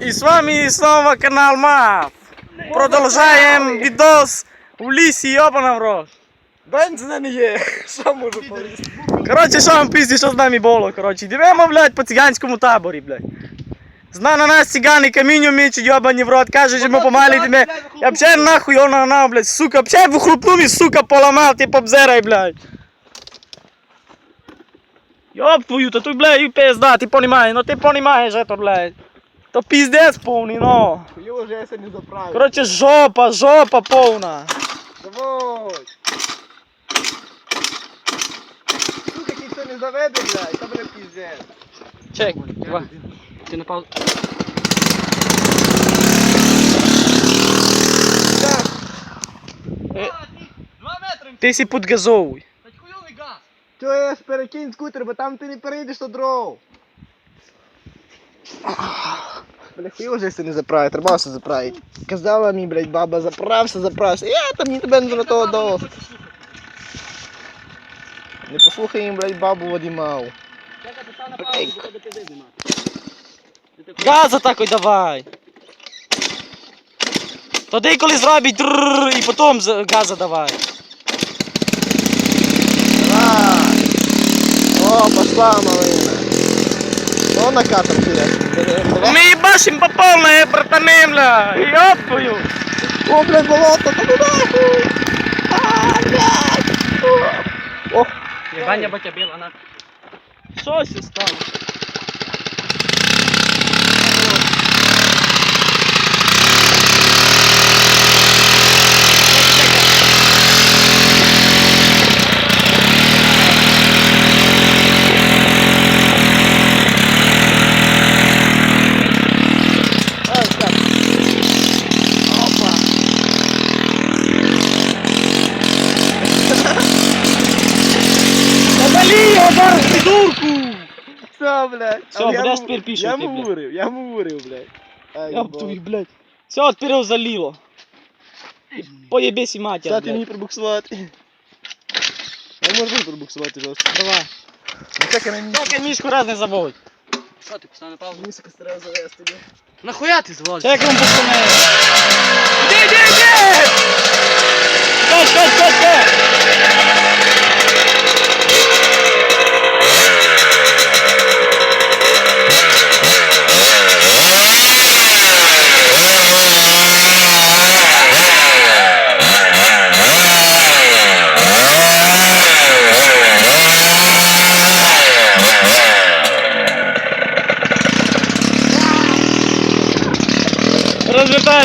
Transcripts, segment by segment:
И с вами снова канал МАФ. Продолжаем видос в йобана в рот. Бензина не є. Що можу повісти? Коротше, що вам пізді, що з нами було, коротше. Йдемо, блядь, по циганському таборі, блядь. Зна на нас цигани камінню мічуть, йобані в рот, каже, що ми помалі тебе. Я б нахуй вона на, блядь, сука, б вихлопну мій, сука, поламав, ти побзерай, блядь. Йоб твою, то тут, блядь, і пизда, ти понімаєш, ну ти понімаєш, это, блядь. То пиздец повний, ну. Його вже я сьогодні заправив. Коротше, жопа, жопа повна. Давай. Сука, ніхто не заведе, блядь, та буде піздець. Чек, два. Ти на паузу. Так, Два метри! Ти сі підгазовуй. Та хуйовий газ! то є перекинь скутер, бо там ти не перейдеш до дров. Бля, хуй вже все не заправив, треба все заправити. Казала мені, блядь, баба, заправся, заправся. Я там ні тебе не до. Не послухай їм, блядь, бабу Вадимау. Газа такой давай. Тоді коли зробить трррр, і потім газа давай. Давай. О, пошла малина. О, накатом тебе. Давай. Ми їбашим по повній, братани, бля. Йоп твою. О, блядь, болото, та ну нахуй. А, блядь. О. Єбання батя біла на. Що сі стало? ай, так. Опа. Подалі його зараз, придурку! Все, блядь. Всё, Але я будеш тепер пішити, Я блядь. мурив, я мурив, блядь. Ай, Йоп бо. твою, блядь. Все, от вперед залило. Поєбесі матір, Сейчас ти мені блядь. пробуксувати. Я можу пробуксувати жорстко. Давай. Ну так я на місці. Тільки мішку раз не забудь. Що ти постав на паузу? Стараю завести, блядь. Нахуя ти зводиш? Чек вам пацани. Іди, іди, іди! Стой, стой, стой, стой!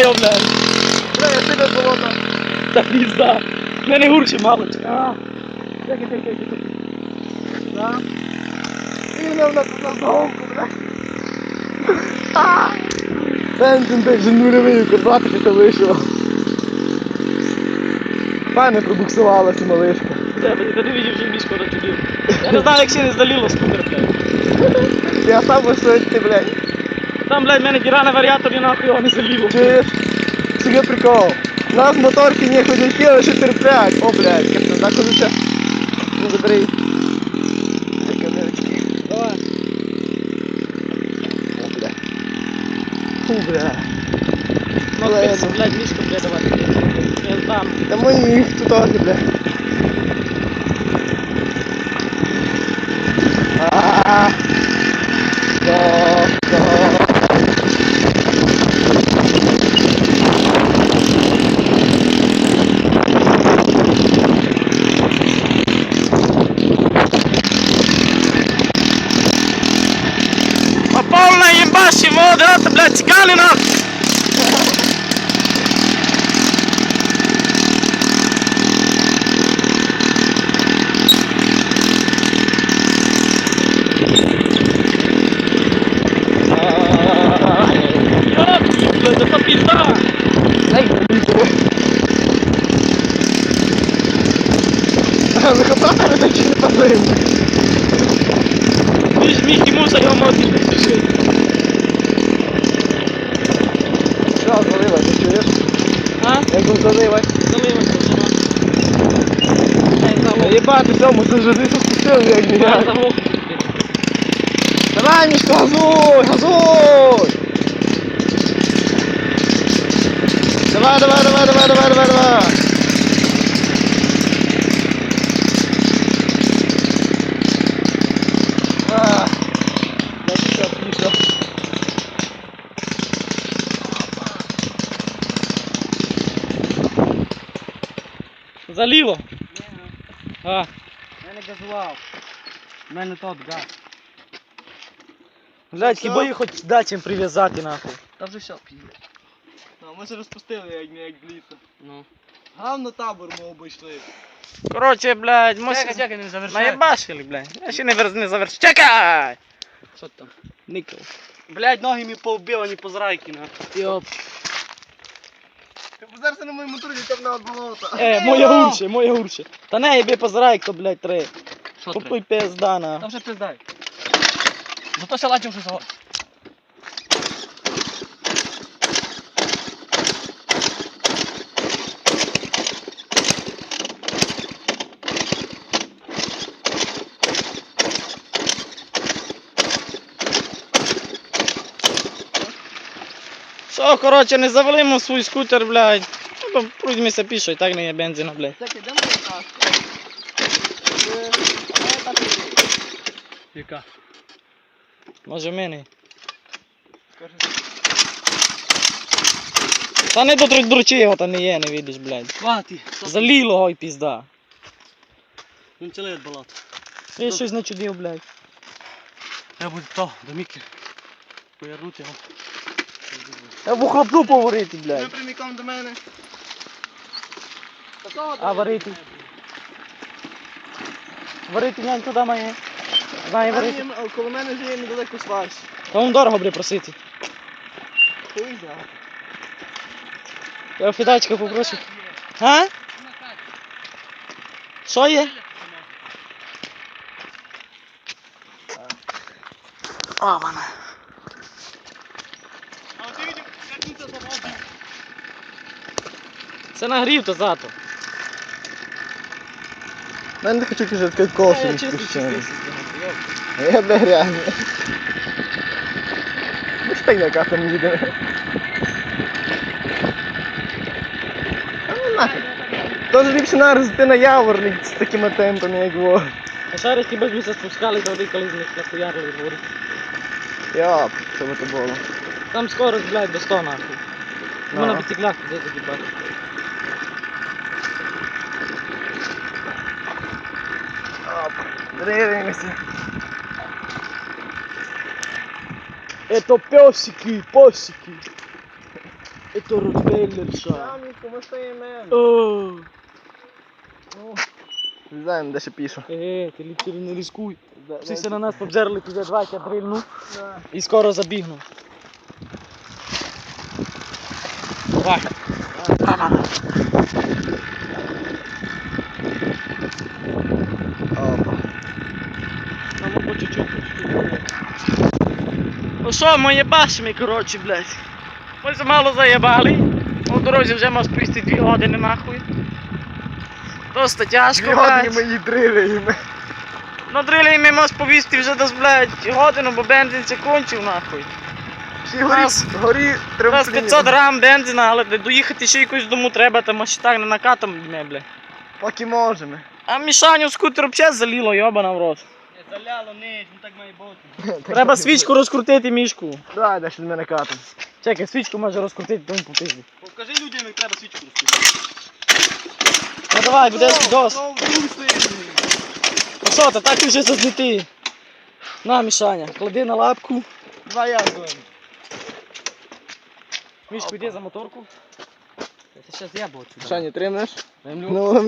Його, блядь. Бля, я сильно болото. Та пізда. Мене гурче мало. А. Чекай, чекай, чекай. Так. Сильно на задовку, блядь. Бензин десь вже нульовий, курбати що вийшло. Пане пробуксувалася малишка. Та ти видів, що мішку розчудив. Я не знаю, як ще не здаліло скутер, блядь. Я сам висоти, блядь. Там, блядь, в мене діра на варіаторі, нахуй його не заліло. Чуєш? Sige прикол. У нас моторки не ходяки, а ще терплять. О, блядь, як там, так. Ну, забери. Давай. О, блядь. Фу, блядь. Ну, пицца, блядь, мішку, блядь, давай. Я здам. Та мої їх тут ось, блядь. А-а-а. Да, да. Попав на їбаші води, от, блядь, цікани нахуй. Йоп, блядь, это пизда. Дай літери. Вихопали такі не позим. Давай, газуй, газуй! Давай, давай, давай, давай, давай, давай, давай! Заліло? Ні, ну. А. Я не газував. У мене тот газ блядь, хіба їх хоч да чим прив'язати нахуй. Та вже все, пізде. Ну, ми ж розпустили, як не як літо. Ну. Гавно табор ми обійшли. Коротше, блядь, ми Чекай, чекай, не завершай. наєбашили, блядь. Я ще не, верз- не завершив. Чекай! Що там? Никол. Блядь, ноги мені повбили, не позрайки, на. Йоп. Ти позерся на моєму турі, темна от болота. Е, моє гурше, моє гурше. Та не, єбі позирай, хто, блядь, три. Що Попуй пизда, на. Там вже пиздай. Зато силачив вже завод. Що, коротше, не завалимо свій скутер, блядь. Ну, пройдемося пішо, і так не є бензина, блядь. Так, ідемо на каску. Яка? Може. Скажи, Та не до дручі його там не є, не видиш, блядь. Хвати. Заліло, ой, пізда. Він від болота. Я щось начудив, блядь. Я буду то, до Міки. Повернути його. Я б хлопну поварити, блядь. прямиком до мене. А варити? Варити нянь туди має. Знає варити. Там Коло мене вже є недалеко сварщ. Та він дорого буде просити. Хуй знає. Я у попрошу. А? Що є? О, мене. А ти видів, як він це? Це нагрів то зато. Я не хочу вже таке А, колесо я. Ну що так яка там їде? А ну нахуй. Тож ліпше нарізати на яворник з такими темпами, як во. А шарики хіба ж ми се спускали, то коли з них нахуярили дворі. Йоп, що би то було. Там скорость, блядь, до 100 нахуй. Ну. Ми на бітіглях туди такі бачиш. Дивимося. Это песики, песики. Это ротвейлерша. О, Не знаю, де ще пішу. Е, ти ліпше не рискуй. Всі на нас побзерли, піде два, я дрильну і скоро забігну. Давай. Там по чуть-чуть, по чуть-чуть. Ну що, ми єбашимо, коротше, блядь. Ми вже мало заєбали. У дорозі вже можеш провести дві години нахуй. Доста тяжко, Сьогодні блядь. ми її дрилимо. Ну дрилі ми можеш повісти вже десь, блядь, годину, бо бензин це кончив нахуй. Всі горі, Нас- горі Раз трамплін. 500 грам бензина, але доїхати ще якось дому треба, там аж так не накатом, бля. Поки можемо. А Мішаню скутер взагалі заліло, йобана в рот. Заляло, не, ну так має бути. Треба свічку розкрутити мішку. Давай, де ще до мене катом. Чекай, свічку може розкрутити, тому попизди. Покажи людям, як треба свічку розпустити. Ну давай, будеш відос. Ну що, та так вже зазнити. На, Мішаня, клади на лапку. Два я зоні. Мішку, йди за моторку. Це зараз я буду сюди. Що, не тримаєш? Землю. Ну,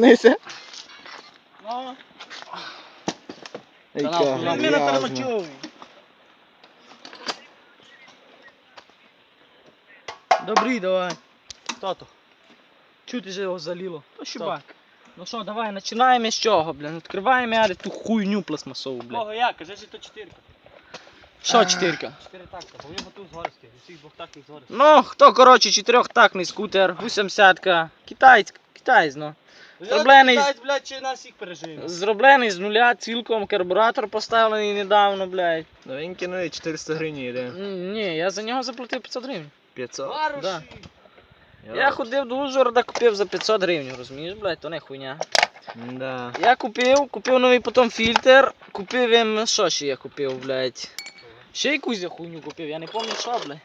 Ну. Добрий, давай. Тато. Чути же його заліло. То щубак. Ну що, давай, починаємо з чого, блін. Відкриваємо але ту хуйню пластмасову, блін. Кого я? Кажи, що то чотирка. Що чотирка? Чотири такта, бо в нього тут згорський. У всіх двох тактних згорський. Ну, хто, коротше, чотирьохтактний скутер, 80-ка, китайськ, китайсь, ну. Зроблений з- блядь, чи нас всіх пережив. Зроблений з нуля, цілком карбуратор поставлений недавно, блядь. Новенький, ну і 400 гривень йде. Ні, я за нього заплатив 500 гривень. 500. Варуші. Да. Я ходив до Ужгорода, купив за 500 гривень, розумієш, блядь, то не хуйня. Да. Я купив, купив новий потім фільтр, купив їм, що ще я купив, блядь. Ще якусь я хуйню купив, я не пам'ятаю, що, блядь.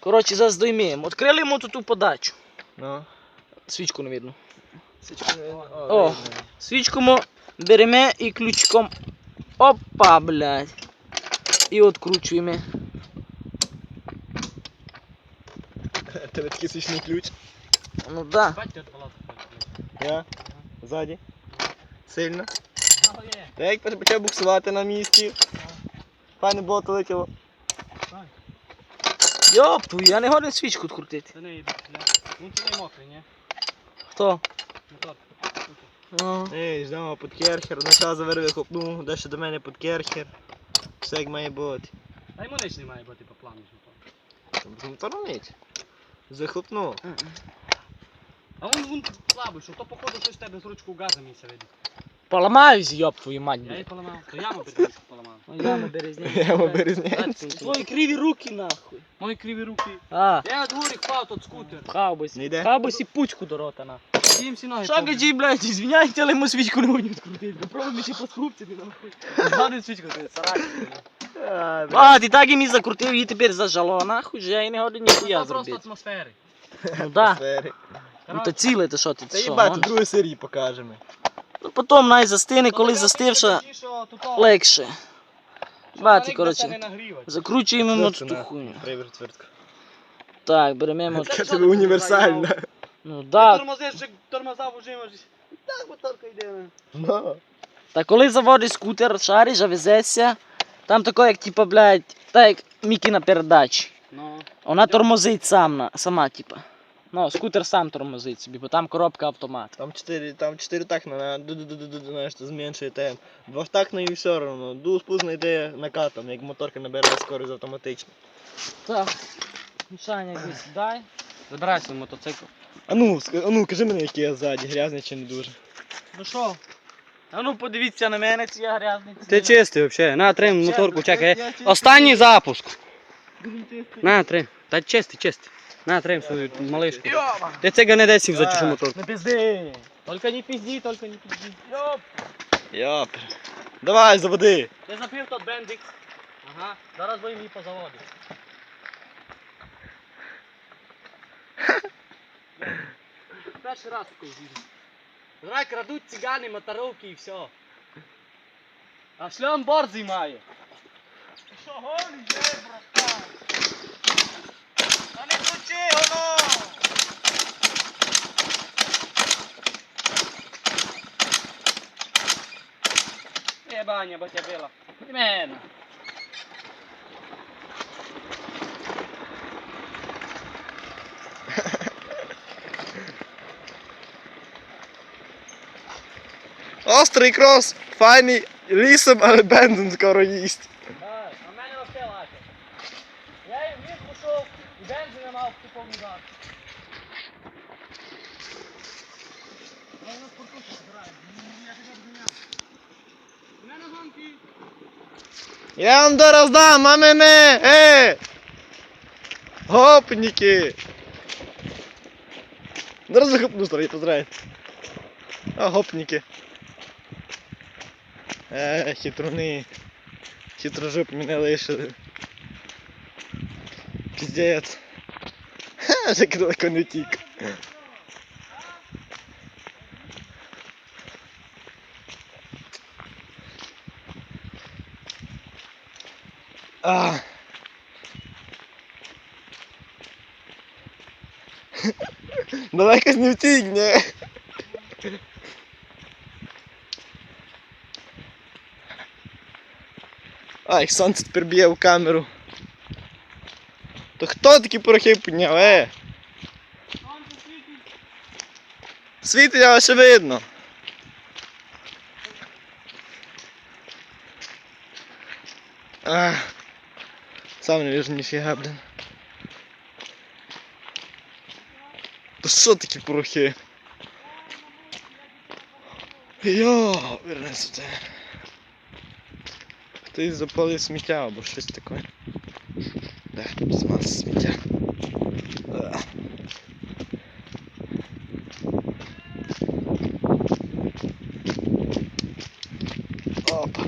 Коротше, зараз дойміємо. Открили йому тут ту подачу. Ну. Свічку не видно. О. Свічку ми беремо і ключиком. Опа, блядь. І откручуємо. Тебе такий свічний ключ. Ну да. Я. Ззаді. Сильно. Та як почав буксувати на місці. Пане болото летіло. Йоп, я не годен свічку відкрутити. Це не йде. Ну, це не мокрий, ні? Хто? Мотор. Ну. Ей, ждемо під керхер, начало заверви хлопну, дещо до мене під керхер. Все як має бути. Та йому ніч не має бути по плану. ж мотор. Там Торонить. Захлопнув. А він вон слабий, що то походу щось тебе з ручку газа місця видить. Поламаюсь, йоп твою мать, Я її поламав. То яму поламав. Яма березня. Яма березнянська. Твої криві руки нахуй. Мої криві руки. А, Я от горі впав тот скутер. хабось. Не йде? Хабось і пучку до рота на. Їм всі ноги. Кажи, блядь, извиняйте, але ми свічку не можемо відкрутити. Попробуй ще поскрупці, нахуй. Згадуй свічку, ти сарак. А, ти так і мені закрутив, її тепер зажало, нахуй, же я не годен ніхуя Це просто атмосфери. Ну да. Ну то ціле, то що ти, Та ти що? їбать, гониш? другої серії покажемо. Ну потім най застине, коли застивша, легше. Бати, коротше, закручуємо це на? хуйню. Так, беремо. Така тобі універсальна. Ну Да. Тормозиш, тормоза вжимаєш. Так моторка йде. Ну. Та коли заводиш скутер, шариш, а везешся, там тако, як типа, блядь, так як Мікі на передачі. Ну. Вона тормозить сам, на- сама, типа. Ну, скутер сам тормозить собі, бо там коробка автомат. Там 4, там 4 так на знаєш, це зменшує темп. Двохтактний і все одно. Дуспузна йде накатом, як моторка набирає скорість автоматично. Так. Мішаня, якби сідай. Забирайся в мотоцикл. А ну, ска- а ну, кажи мені, який я ззаді, грязний чи не дуже. Ну що? А ну подивіться на мене, ці я грязний. Ти чистий взагалі. На, трим моторку, чекай. Останній запуск. На, трим. Та чистий, чистий. На, трим свою малишку. Йоба! Ти це не десь за чужу А. моторку. Не пизди! Только не пизди, только не пизди. Йоп! Йоп. Давай, заводи. Я запив тот бендикс. Ага, зараз будемо її позаводити. Перший раз такий їду. Зрай крадуть цигани, моторовки і все. А шлям борзий має. Ти що гониш, же, братан? Banja, boće bilo. Imena. Ostri kroz, fajni, lísem, ale bandit skoro jíst. Мав в повний бак. Я на тебе обміняв. У мене гонки. Я вам зараз дам, а мене! Е! Гопніки! Зараз захопну старий, поздравляю. А, гопніки. Е, хитруни. Хитрожоп мене лишили. Піздець. Як далеко не тік. А. Далеко ж не втік, ні. А, як сонце тепер б'є в камеру. То хто такі порохи підняв, е? Світить, але ще видно. Ах. Сам не вижу ніфіга, блін. То що такі порохи? Йо, верни сюди. Хтось запалив сміття або щось таке. Да, смазал сміття. Опа.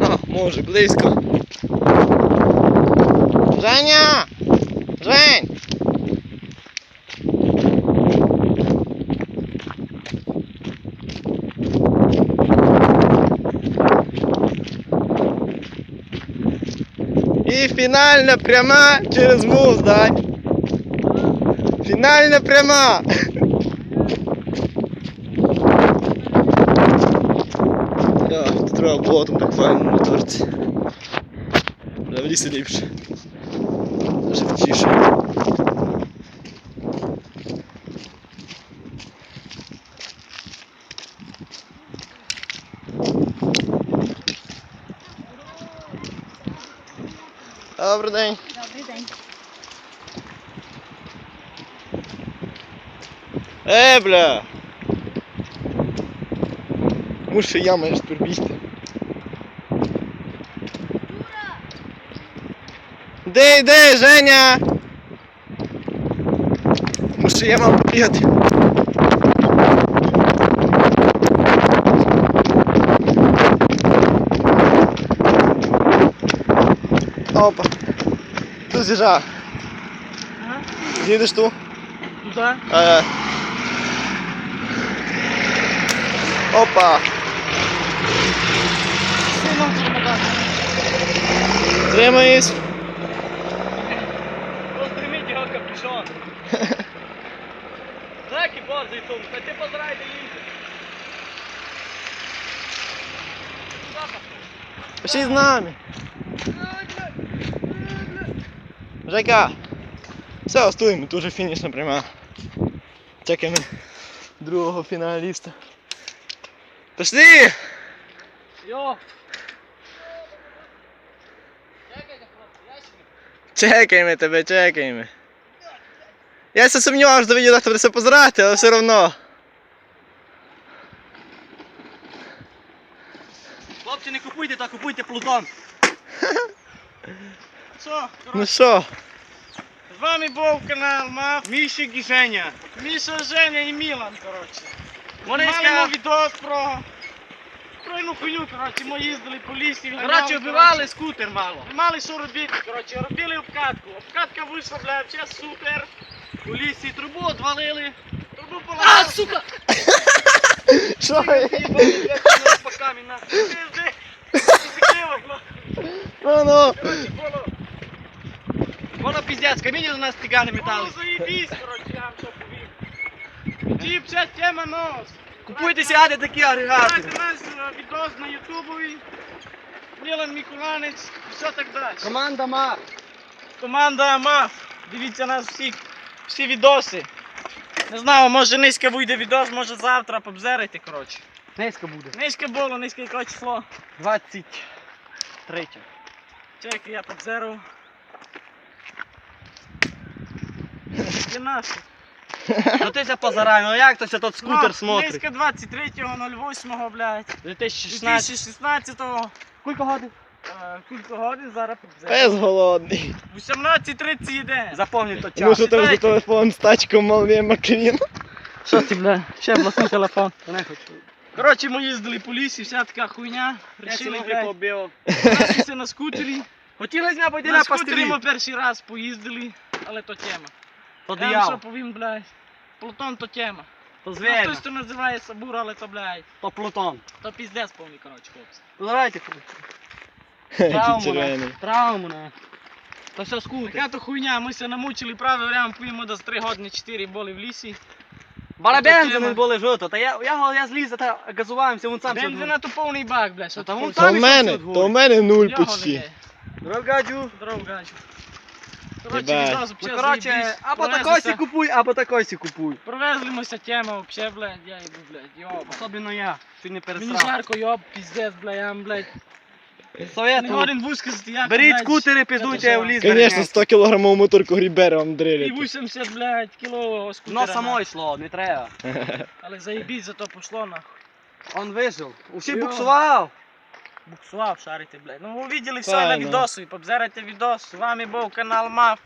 А, може, близько. Женя! Жень! Фінальна пряма через муз, дай. Фінальна пряма. Да, тут треба було там так файно на торці. В лісі ліпше. Живчіше. Добрий день. Добрий день. Е, бля! Мушу я маєш тепер бігти. Де йде, Женя? Мушу я мав побігати. Опа. Тут з'їжджа. Їдеш ту? Туди? Е. Опа. Сильно чорнока. Тримаюсь. Роздріміть його капюшон. Так і борзий тут, та ти позирай, де їде. Пиши з нами. Жека. Все, стоїмо, тут вже фінішна пряма. Чекаємо другого фіналіста. Пішли! Йо. Чекаємо тебе, чекаємо. Я се сумнівав, що до відео хто все позирати, але все одно. Хлопці, не купуйте, та купуйте Плутон. Що? Ну що? З вами був канал Мав, Міша і Женя. Міша, Женя і Мілан, коротше. Вони Вони мали ска- відос про... Про одну хуйню, коротше, ми їздили по лісі. Коротше, вбивали скутер мало. Не мали що робити, коротше, робили обкатку. Обкатка вийшла, бля, взагалі супер. У лісі трубу одвалили. Трубу А, сука! Що? По камінь на. Пизди. Закрила, бля. Ну ну. Коротше, було... Воно піздець, камінь до нас цигани Було метали. заєбісь, коротше, я вам що повім. Тіп, ще тема нос. Купуйте сяди такі агрегати. Дайте нас е, відос на ютубові. Мілан Миколанець, все так далі. Команда ма. Команда МАФ. Дивіться нас всіх, всі відоси. Не знаю, може низько вийде відос, може завтра побзерити, коротше. Низько буде. Низько було, низько яке число. 23. Чек, я побзерив. Є наші. Ну ти ся позарай, ну як то ся тот скутер смотрить? Низько 23.08, блядь. 2016. 2016-го. Скільки годин? Е, Кілька годин зараз Пес побзерив. голодний. 18.30 йде. Запомни то час. що там за телефон з тачком малий Маквін. Що ти, бля? Ще блокнув телефон. Не хочу. Коротше, ми їздили по лісі, вся така хуйня. Рішили, блядь, побив. На скутері. Хотіли з мене пойти На на скутері ми перший раз поїздили, але то тема. То Я вам що повім, блядь. Плутон то тема. то звір, хтось то називає Сабур, але то, блядь, то Плутон. то піздець повний, коротше, хлопці. Ну давайте, хлопці. Травму. Травму, не. То все скутер. Така то хуйня, ми се намучили, правий варіант, поїмо до 3 години 4 були в лісі. Барабензи не були жовто, та я, я, я зліз, та газуваємося, вон сам Бензина то повний бак, блядь, що Та ти вон? То в мене, то в мене нуль Його почти. не Рогаджу. Здоров. Коротше, Єбать. відразу Ну, взагалі коротше, заєбісь. або Провезлися- такой сі купуй, або такой сі купуй. Провезли ми ся тема, вообще, блядь, я йду, блядь, йоба. Особливо я, ти не Мені пересрав. жарко, йоб, піздець, бля, я, блядь, не Советую. годен висказати, як, Беріть блядь, скутери, я в ліс. Звісно, 100 кілограмову моторку грібера вам І дрилять. 80, блядь, кіло скутера. Ну само йшло, не треба. Але заєбіть, зато пошло, нахуй. Он вижив. Усі Йо. буксував Буксував, шарите, блядь. Ну, ви видели все Файно. на відосу, побзерайте відос. З вами був канал МАФ.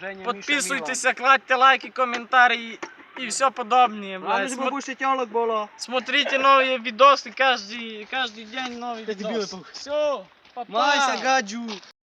Женя, Підписуйтеся, кладьте лайки, коментарі і все подобне, Мало блядь. ж Смо- бабуся тьолок було. Смотрите новые видосы каждый, каждый день новый Эти видос. дебилы, Все. Папа. Майся, гаджу.